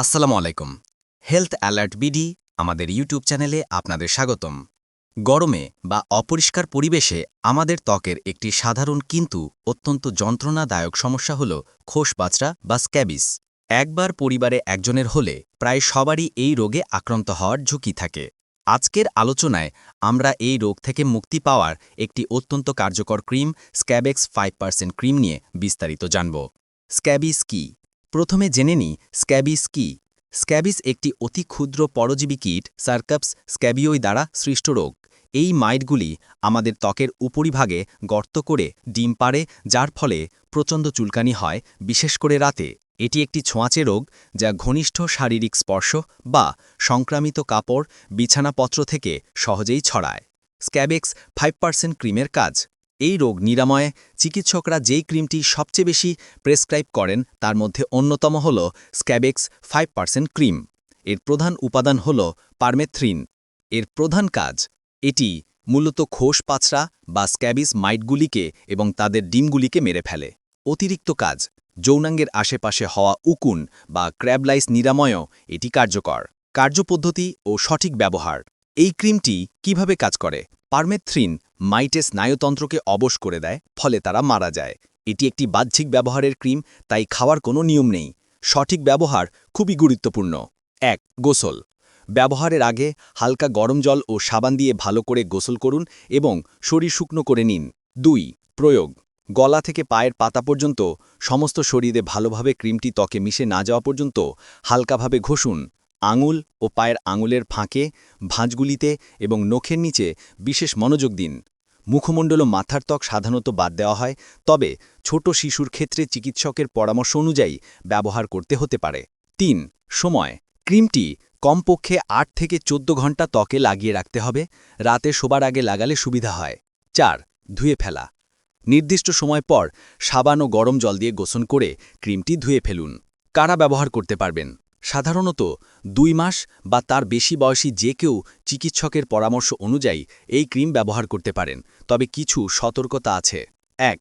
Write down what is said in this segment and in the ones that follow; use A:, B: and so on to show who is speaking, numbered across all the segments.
A: আসসালামু আলাইকুম। Health alert BD আমাদের ইউটিউব চ্যানেলে আপনাদের স্বাগতম। গরমে বা অপরিষ্কার পরিবেশে আমাদের ত্বকের একটি সাধারণ কিন্তু অত্যন্ত যন্ত্রণাদায়ক সমস্যা হল খোসবাচরা বা স্ক্যাবিস। একবার পরিবারে একজনের হলে প্রায় সবারই এই রোগে আক্রান্ত হওয়ার ঝুঁকি থাকে। আজকের আলোচনায় আমরা এই রোগ থেকে মুক্তি পাওয়ার একটি অত্যন্ত কার্যকর cream, Scabex five percent cream নিয়ে বিস্তারিত জানব। স্ক্যাবিস কি? প্রথমে জেনে নিই, স্ক্যাবিস কি? স্ক্যাবিস একটি অতি ক্ষুদ্র পরজীবী কীট, সার্কাপস স্ক্যাবিওই দ্বারা সৃষ্ট রোগ। এই মাইটগুলি আমাদের ত্বকের উপরিভাগে গর্ত করে ডিম পাড়ে, যার ফলে প্রচণ্ড চুলকানি হয়, বিশেষ করে রাতে। এটি একটি ছোঁয়াচে রোগ, যা ঘনিষ্ঠ শারীরিক স্পর্শ বা সংক্রামিত কাপড়, বিছানাপত্র থেকে সহজেই ছড়ায়। স্ক্যাবেক্স ফাইভ পার্সেন্ট ক্রিমের কাজ। এই রোগ নিরাময়ে চিকিৎসকরা যেই ক্রিমটি সবচেয়ে বেশি প্রেসক্রাইব করেন, তার মধ্যে অন্যতম হল স্ক্যাবেক্স ফাইভ পার্সেন্ট ক্রিম। এর প্রধান উপাদান হল পারমেথ্রিন। এর প্রধান কাজ, এটি মূলত খোস পাছড়া বা স্ক্যাবিস মাইটগুলিকে এবং তাদের ডিমগুলিকে মেরে ফেলে। অতিরিক্ত কাজ, যৌনাঙ্গের আশেপাশে হওয়া উকুন বা ক্র্যাবলাইস নিরাময়ও এটি কার্যকর। কার্যপদ্ধতি ও সঠিক ব্যবহার, এই ক্রিমটি কীভাবে কাজ করে? পারমেথ্রিন মাইটে স্নায়ুতন্ত্রকে অবশ করে দেয়, ফলে তারা মারা যায়। এটি একটি বাহ্যিক ব্যবহারের ক্রিম, তাই খাওয়ার কোনো নিয়ম নেই। সঠিক ব্যবহার খুবই গুরুত্বপূর্ণ। এক, গোসল। ব্যবহারের আগে হালকা গরম জল ও সাবান দিয়ে ভালো করে গোসল করুন এবং শরীর শুকনো করে নিন। দুই, প্রয়োগ। গলা থেকে পায়ের পাতা পর্যন্ত সমস্ত শরীরে ভালোভাবে ক্রিমটি ত্বকে মিশে না যাওয়া পর্যন্ত হালকাভাবে ঘষুন। আঙুল ও পায়ের আঙুলের ফাঁকে, ভাঁজগুলিতে এবং নখের নিচে বিশেষ মনোযোগ দিন। মুখমণ্ডল ও মাথার ত্বক সাধারণত বাদ দেওয়া হয়, তবে ছোট শিশুর ক্ষেত্রে চিকিৎসকের পরামর্শ অনুযায়ী ব্যবহার করতে হতে পারে। তিন, সময়। ক্রিমটি কমপক্ষে আট থেকে চোদ্দ ঘণ্টা ত্বকে লাগিয়ে রাখতে হবে, রাতে শোবার আগে লাগালে সুবিধা হয়। চার, ধুয়ে ফেলা। নির্দিষ্ট সময় পর সাবান ও গরম জল দিয়ে গোসন করে ক্রিমটি ধুয়ে ফেলুন। কারা ব্যবহার করতে পারবেন? সাধারণত দুই মাস বা তার বেশি বয়সী যে কেউ চিকিৎসকের পরামর্শ অনুযায়ী এই ক্রিম ব্যবহার করতে পারেন। তবে কিছু সতর্কতা আছে। এক,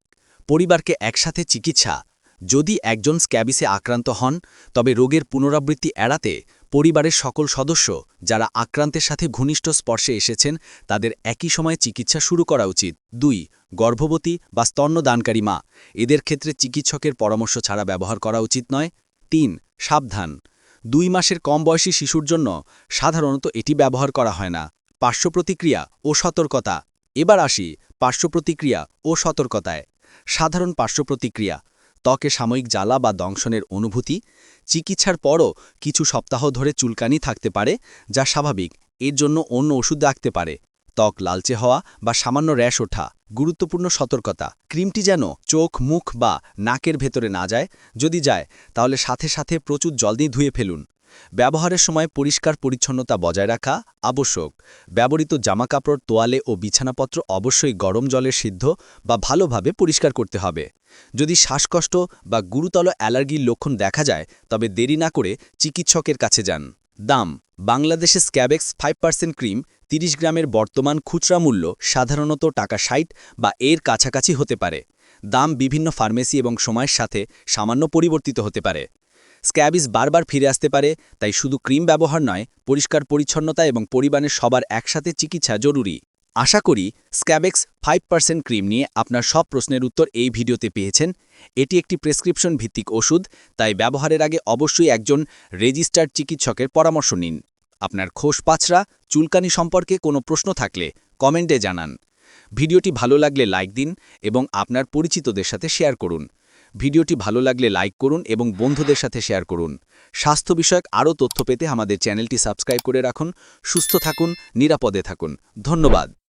A: পরিবারকে একসাথে চিকিৎসা। যদি একজন স্ক্যাবিসে আক্রান্ত হন, তবে রোগের পুনরাবৃত্তি এড়াতে পরিবারের সকল সদস্য যারা আক্রান্তের সাথে ঘনিষ্ঠ স্পর্শে এসেছেন, তাদের একই সময়ে চিকিৎসা শুরু করা উচিত। দুই, গর্ভবতী বা স্তন্যদানকারী মা। এদের ক্ষেত্রে চিকিৎসকের পরামর্শ ছাড়া ব্যবহার করা উচিত নয়। তিন, সাবধান। দুই মাসের কম বয়সী শিশুর জন্য সাধারণত এটি ব্যবহার করা হয় না। পার্শ্বপ্রতিক্রিয়া ও সতর্কতা। এবার আসি পার্শ্বপ্রতিক্রিয়া ও সতর্কতায়। সাধারণ পার্শ্বপ্রতিক্রিয়া, ত্বকে সাময়িক জ্বালা বা দংশনের অনুভূতি, চিকিৎসার পরও কিছু সপ্তাহ ধরে চুলকানি থাকতে পারে, যা স্বাভাবিক। এর জন্য অন্য ওষুধ রাখতে পারে। ত্বক লালচে হওয়া বা সামান্য র্যাশ ওঠা, গুরুত্বপূর্ণ সতর্কতা। ক্রিমটি যেন চোখ, মুখ বা নাকের ভেতরে না যায়, যদি যায়, তাহলে সাথে সাথে প্রচুর জল দিয়ে ধুয়ে ফেলুন। ব্যবহারের সময় পরিষ্কার পরিচ্ছন্নতা বজায় রাখা আবশ্যক। ব্যবহৃত জামাকাপড়, তোয়ালে ও বিছানাপত্র অবশ্যই গরম জলের সিদ্ধ বা ভালোভাবে পরিষ্কার করতে হবে। যদি শ্বাসকষ্ট বা গুরুতর অ্যালার্জির লক্ষণ দেখা যায়, তবে দেরি না করে চিকিৎসকের কাছে যান। দাম বাংলাদেশে স্ক্যাবেক্স ফাইভ পার্সেন্ট ক্রিম ৩০ গ্রামের বর্তমান খুচরা মূল্য সাধারণত টাকা ষাট বা এর কাছাকাছি হতে পারে। দাম বিভিন্ন ফার্মেসি এবং সময়ের সাথে সামান্য পরিবর্তিত হতে পারে। স্ক্যাবিস বারবার ফিরে আসতে পারে, তাই শুধু ক্রিম ব্যবহার নয়, পরিষ্কার পরিচ্ছন্নতা এবং পরিবারের সবার একসাথে চিকিৎসা জরুরি। আশা করি স্ক্যাবেক্স ফাইভ পার্সেন্ট ক্রিম নিয়ে আপনার সব প্রশ্নের উত্তর এই ভিডিওতে পেয়েছেন। এটি একটি প্রেসক্রিপশন ভিত্তিক ওষুধ, তাই ব্যবহারের আগে অবশ্যই একজন রেজিস্টার্ড চিকিৎসকের পরামর্শ নিন। আপনার খোস পাছড়া, চুলকানি সম্পর্কে কোনো প্রশ্ন থাকলে কমেন্টে জানান। ভিডিওটি ভালো লাগলে লাইক দিন এবং আপনার পরিচিতদের সাথে শেয়ার করুন। ভিডিওটি ভালো লাগলে লাইক করুন এবং বন্ধুদের সাথে শেয়ার করুন। স্বাস্থ্য বিষয়ক আরও তথ্য পেতে আমাদের চ্যানেলটি সাবস্ক্রাইব করে রাখুন। সুস্থ থাকুন, নিরাপদে থাকুন। ধন্যবাদ।